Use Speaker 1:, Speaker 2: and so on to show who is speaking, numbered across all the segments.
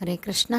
Speaker 1: ஹரே கிருஷ்ணா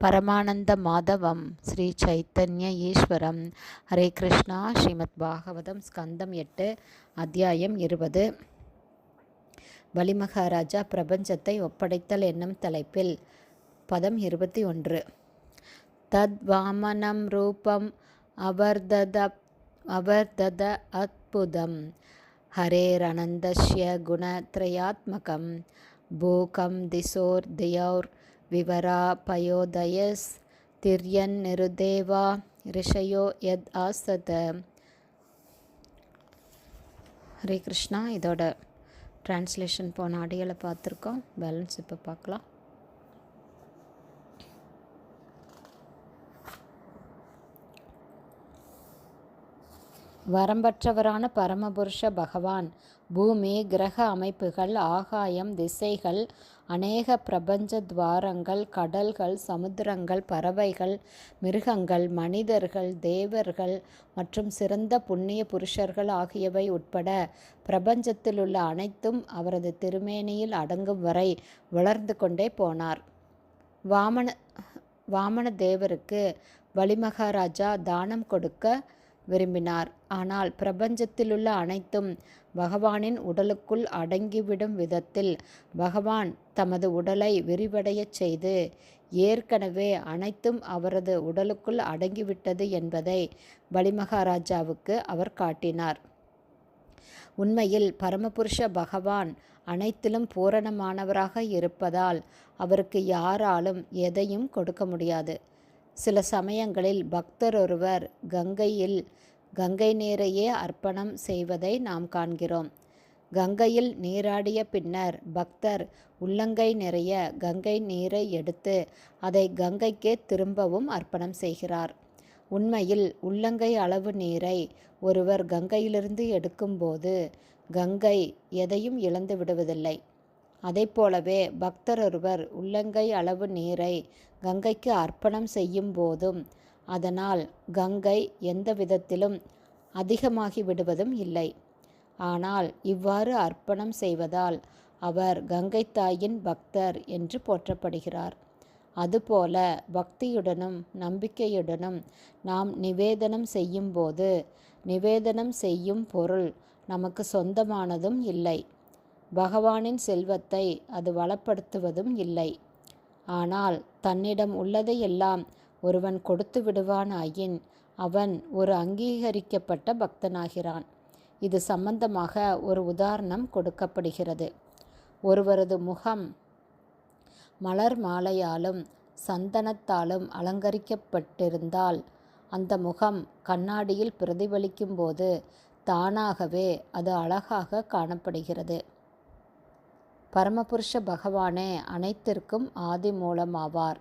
Speaker 1: பரமானந்த மாதவம் ஸ்ரீ சைத்தன்ய ஈஸ்வரம் ஹரே கிருஷ்ணா. ஸ்ரீமத் பாகவதம் ஸ்கந்தம் எட்டு அத்தியாயம் இருபது. வலிமகாராஜா பிரபஞ்சத்தை ஒப்படைத்தல் என்னும் தலைப்பில் பதம் இருபத்தி ஒன்று. தத் வாமனம் ரூபம் அவர்தத அவர்தத அத்புதம் ஹரேரனந்தஸ்ய குணத்ரயாத்மகம். பூகம் திசோர் தியோர் விவரா பயோதயஸ் திரியன் நிருதேவா ரிஷயோ யத் ஆசத ஹரே கிருஷ்ணா. இதோட ட்ரான்ஸ்லேஷன் போன அடிகளை பார்த்துருக்கோம். பேலன்ஸ் இப்போ பார்க்கலாம். வரம்பற்றவரான பரமபுருஷ பகவான் பூமி கிரக அமைப்புகள் ஆகாயம் திசைகள் அநேக பிரபஞ்ச துவாரங்கள் கடல்கள் சமுத்திரங்கள் பறவைகள் மிருகங்கள் மனிதர்கள் தேவர்கள் மற்றும் சிறந்த புண்ணிய புருஷர்கள் ஆகியவை உட்பட பிரபஞ்சத்தில் உள்ள அனைத்தும் அவரது திருமேனியில் அடங்கும் வரை வளர்ந்து கொண்டே போனார். வாமன வாமன தேவருக்கு வலிமகாராஜா தானம் கொடுக்க விரும்பினார். ஆனால் பிரபஞ்சத்திலுள்ள அனைத்தும் பகவானின் உடலுக்குள் அடங்கிவிடும் விதத்தில் பகவான் தமது உடலை விரிவடையச் செய்து ஏற்கனவே அனைத்தும் அவரது உடலுக்குள் அடங்கிவிட்டது என்பதை பலிமகாராஜாவுக்கு அவர் காட்டினார். உண்மையில் பரமபுருஷ பகவான் அனைத்திலும் பூரணமானவராக இருப்பதால் அவருக்கு யாராலும் எதையும் கொடுக்க முடியாது. சில சமயங்களில் பக்தர் ஒருவர் கங்கையில் கங்கை நீரையே அர்ப்பணம் செய்வதை நாம் காண்கிறோம். கங்கையில் நீராடிய பின்னர் பக்தர் உள்ளங்கை நிறைய கங்கை நீரை எடுத்து அதை கங்கைக்கே திரும்பவும் அர்ப்பணம் செய்கிறார். உண்மையில் உள்ளங்கை அளவு நீரை ஒருவர் கங்கையிலிருந்து எடுக்கும்போது கங்கை எதையும் இழந்து விடுவதில்லை. அதை போலவே பக்தரொருவர் உள்ளங்கை அளவு நீரை கங்கைக்கு அர்ப்பணம் செய்யும் போதும் அதனால் கங்கை எந்த விதத்திலும் அதிகமாகி விடுவதும் இல்லை. ஆனால் இவ்வாறு அர்ப்பணம் செய்வதால் அவர் கங்கை தாயின் பக்தர் என்று போற்றப்படுகிறார். அதுபோல பக்தியுடனும் நம்பிக்கையுடனும் நாம் நிவேதனம் செய்யும்போது நிவேதனம் செய்யும் பொருள் நமக்கு சொந்தமானதும் இல்லை. பகவானின் செல்வத்தை அது வளப்படுத்துவதும் இல்லை. ஆனால் தன்னிடம் உள்ளதையெல்லாம் ஒருவன் கொடுத்து விடுவானாயின் அவன் ஒரு அங்கீகரிக்கப்பட்ட பக்தனாகிறான். இது சம்பந்தமாக ஒரு உதாரணம் கொடுக்கப்படுகிறது. ஒருவரது முகம் மலர் மாலையாலும் சந்தனத்தாலும் அலங்கரிக்கப்பட்டிருந்தால் அந்த முகம் கண்ணாடியில் பிரதிபலிக்கும் போது தானாகவே அது அழகாக காணப்படுகிறது. பரமபுருஷ பகவானே அனைத்திற்கும் ஆதி மூலமாவார்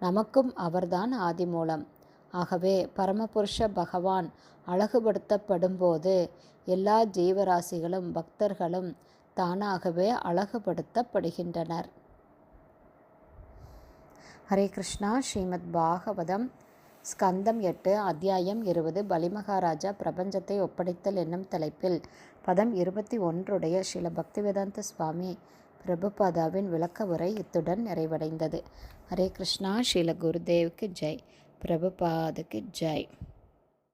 Speaker 1: நமக்கும் அவர்தான் ஆதி மூலம் ஆகவே பரமபுருஷ பகவான் அழகுபடுத்தப்படும்போது எல்லா ஜீவராசிகளும் பக்தர்களும் தானாகவே அழகுபடுத்தப்படுகின்றனர். ஹரே கிருஷ்ணா. ஸ்ரீமத் பாகவதம் ஸ்கந்தம் எட்டு அத்தியாயம் இருபது பலிமகாராஜா பிரபஞ்சத்தை ஒப்படைத்தல் என்னும் தலைப்பில். பதம் இருபத்தி ஒன்றுடைய ஸ்ரீல பக்திவேதாந்த சுவாமி பிரபுபாதாவின் விளக்க உரை இத்துடன் நிறைவடைந்தது. ஹரே கிருஷ்ணா ஸ்ரீல குருதேவுக்கு ஜெய். பிரபுபாதுக்கு ஜெய்.